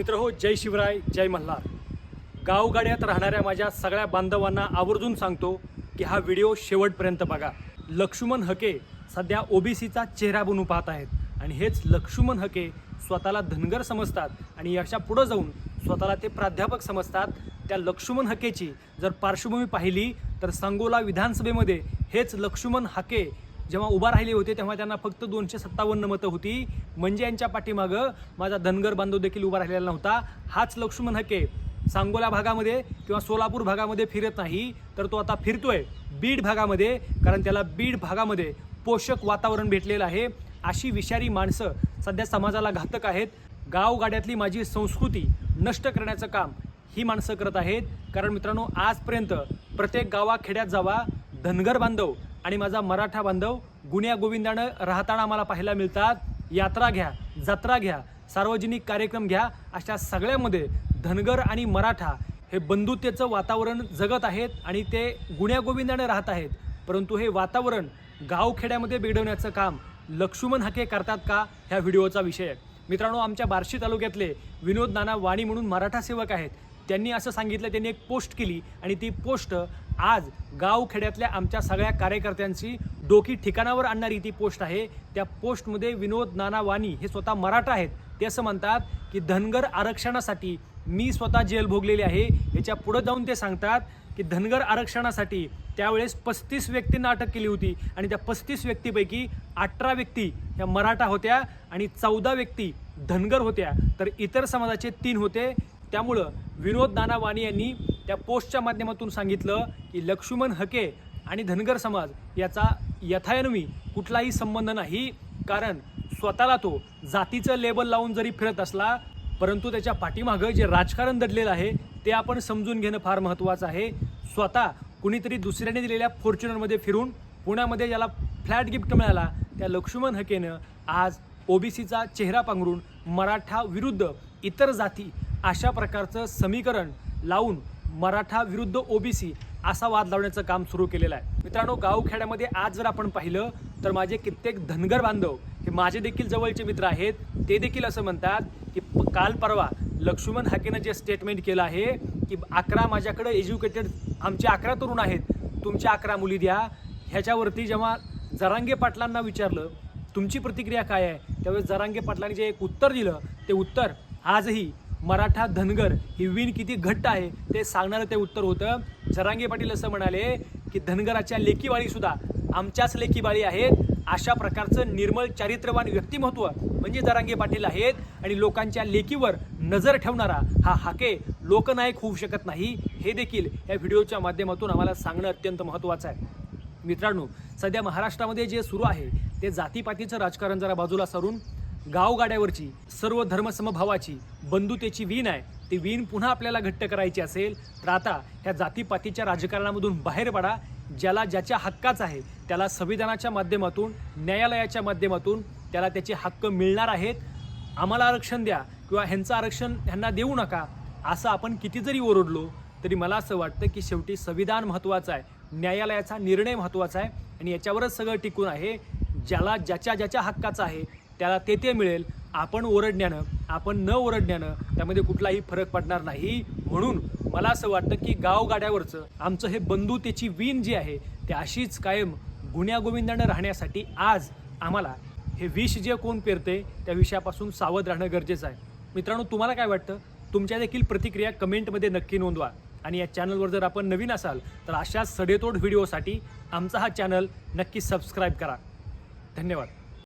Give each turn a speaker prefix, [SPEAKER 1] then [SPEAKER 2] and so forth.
[SPEAKER 1] मित्र हो जय शिवराय जय मल्हार. गावगाड्यात राहणाऱ्या माझ्या सगळ्या बांधवांना आवर्जून सांगतो की हा व्हिडिओ शेवटपर्यंत बघा. लक्ष्मण हके सध्या ओबीसीचा चेहरा बनून पाहत आहेत आणि हेच लक्ष्मण हके स्वतःला धनगर समजतात आणि याच्या पुढं जाऊन स्वतःला ते प्राध्यापक समजतात. त्या लक्ष्मण हकेची जर पार्श्वभूमी पाहिली तर सांगोला विधानसभेमध्ये हेच लक्ष्मण हके जेव्हा उभा राहिले होते तेव्हा त्यांना फक्त दोनशे सत्तावन्न मतं होती. म्हणजे यांच्या पाठीमागं माझा धनगर बांधव देखील उभा राहिलेला नव्हता. हाच लक्ष्मण हके सांगोला भागामध्ये किंवा सोलापूर भागामध्ये फिरत नाही तर तो आता फिरतोय बीड भागामध्ये कारण त्याला बीड भागामध्ये पोषक वातावरण भेटलेलं आहे. अशी विषारी माणसं सध्या समाजाला घातक आहेत. गावगाड्यातली माझी संस्कृती नष्ट करण्याचं काम ही माणसं करत आहेत. कारण मित्रांनो आजपर्यंत प्रत्येक गावाखेड्यात जावा धनगर बांधव आणि माझा मराठा बांधव गुन्ह्या गोविंदानं राहताना आम्हाला पाहायला मिळतात. यात्रा घ्या जत्रा घ्या सार्वजनिक कार्यक्रम घ्या अशा सगळ्यामध्ये धनगर आणि मराठा हे बंधुतेचं वातावरण जगत आहेत आणि ते गुण्या गोविंदाने राहत आहेत. परंतु हे वातावरण गावखेड्यामध्ये बिघडवण्याचं काम लक्ष्मण हके करतात का ह्या व्हिडिओचा विषय आहे. मित्रांनो आमच्या बार्शी तालुक्यातले विनोद नाना वाणी म्हणून मराठा सेवक आहेत. त्यांनी असं सांगितलं त्यांनी एक पोस्ट केली आणि ती पोस्ट आज गावखेड्यातल्या आमच्या सगळ्या कार्यकर्त्यांची डोकी ठिकाणावर आणणारी ती पोस्ट आहे. त्या पोस्टमध्ये विनोद नाना वाणी हे स्वतः मराठा आहेत. ते असं म्हणतात की धनगर आरक्षणासाठी मी स्वतः जेल भोगलेली आहे. याच्या पुढं जाऊन ते सांगतात की धनगर आरक्षणासाठी त्यावेळेस पस्तीस व्यक्तींना अटक केली होती आणि त्या पस्तीस व्यक्तीपैकी अठरा व्यक्ती ह्या मराठा होत्या आणि चौदा व्यक्ती धनगर होत्या. तर इतर समाजाचे तीन होते. त्यामुळं विनोद नाना वाणी यांनी त्या पोस्टच्या माध्यमातून सांगितलं की लक्ष्मण हके आणि धनगर समाज याचा यथायनवी कुठलाही संबंध नाही कारण स्वतःला तो जातीचं लेबल लावून जरी फिरत असला परंतु त्याच्या पाठीमागं जे राजकारण दडलेलं आहे ते आपण समजून घेणं फार महत्त्वाचं आहे. स्वतः कुणीतरी दुसऱ्याने दिलेल्या फॉर्च्युनरमध्ये फिरून पुण्यामध्ये ज्याला फ्लॅट गिफ्ट मिळाला त्या लक्ष्मण हकेनं आज ओबीसीचा चेहरा पांघरून मराठा विरुद्ध इतर जाती अशा प्रकारचं समीकरण लावून मराठा विरुद्ध ओबीसी असा वाद लावण्याचं काम सुरू केलेलं आहे. मित्रांनो गावखेड्यामध्ये आज जर आपण पाहिलं तर माझे कित्येक धनगर बांधव हे माझे देखील जवळचे मित्र आहेत. ते देखील असं म्हणतात की काल परवा लक्ष्मण हाकेनं जे स्टेटमेंट केलं आहे की अकरा माझ्याकडे एज्युकेटेड आमचे अकरा तरुण आहेत तुमच्या अकरा मुली द्या. ह्याच्यावरती जेव्हा जरांगे पाटलांना विचारलं तुमची प्रतिक्रिया काय आहे? त्यावेळेस जरांगे पाटलांनी जे एक उत्तर दिलं ते उत्तर आजही मराठा धनगर ही विण किती घट्ट आहे ते सांगणारं ते उत्तर होतं. जरांगे पाटील असं म्हणाले की धनगराच्या लेकीवाळीसुद्धा आमच्याच लेकीबाळी आहेत. अशा प्रकारचं निर्मळ चारित्र्यवान व्यक्तिमत्व म्हणजे जरांगे पाटील आहेत आणि लोकांच्या लेकीवर नजर ठेवणारा हा हाके लोकनायक होऊ शकत नाही. हे देखील या व्हिडिओच्या माध्यमातून आम्हाला सांगणं अत्यंत महत्त्वाचं आहे. मित्रांनो सध्या महाराष्ट्रामध्ये जे सुरू आहे ते जातीपातीचं राजकारण जरा बाजूला सरून गावगाड्यावरची सर्व धर्मसमभावाची बंधुतेची वीण आहे. ती वीण पुन्हा आपल्याला घट्ट करायची असेल तर आता ह्या जातीपातीच्या राजकारणामधून बाहेर पडा ज्याला ज्याच्या हक्काच आहे त्याला संविधानाच्या माध्यमातून न्यायालयाच्या माध्यमातून त्याला त्याचे हक्क मिळणार आहेत. आम्हाला आरक्षण द्या किंवा ह्यांचं आरक्षण ह्यांना देऊ नका असं आपण किती जरी ओरडलो तरी मला असं वाटतं की शेवटी संविधान महत्त्वाचं आहे न्यायालयाचा निर्णय महत्त्वाचा आहे आणि याच्यावरच सगळं टिकून आहे ज्याला ज्याच्या ज्याच्या हक्काचं आहे त्याला ते ते मिळेल. आपण ओरडण्यानं आपण न ओरडण्यानं त्यामध्ये कुठलाही फरक पडणार नाही. म्हणून मला असं वाटतं की गावगाड्यावरचं आमचं हे बंधुतेची वीण जी आहे ते अशीच कायम गुण्यागोविंदानं राहण्यासाठी आज आम्हाला हे विष जे कोण पेरते त्या विषयापासून सावध राहणं गरजेचं आहे. मित्रांनो तुम्हाला काय वाटतं? तुमच्या देखील प्रतिक्रिया कमेंटमध्ये नक्की नोंदवा. आणि या चॅनलवर जर आपण नवीन असाल तर अशा सडेतोड व्हिडिओसाठी आमचा हा चॅनल नक्की सबस्क्राईब करा. धन्यवाद.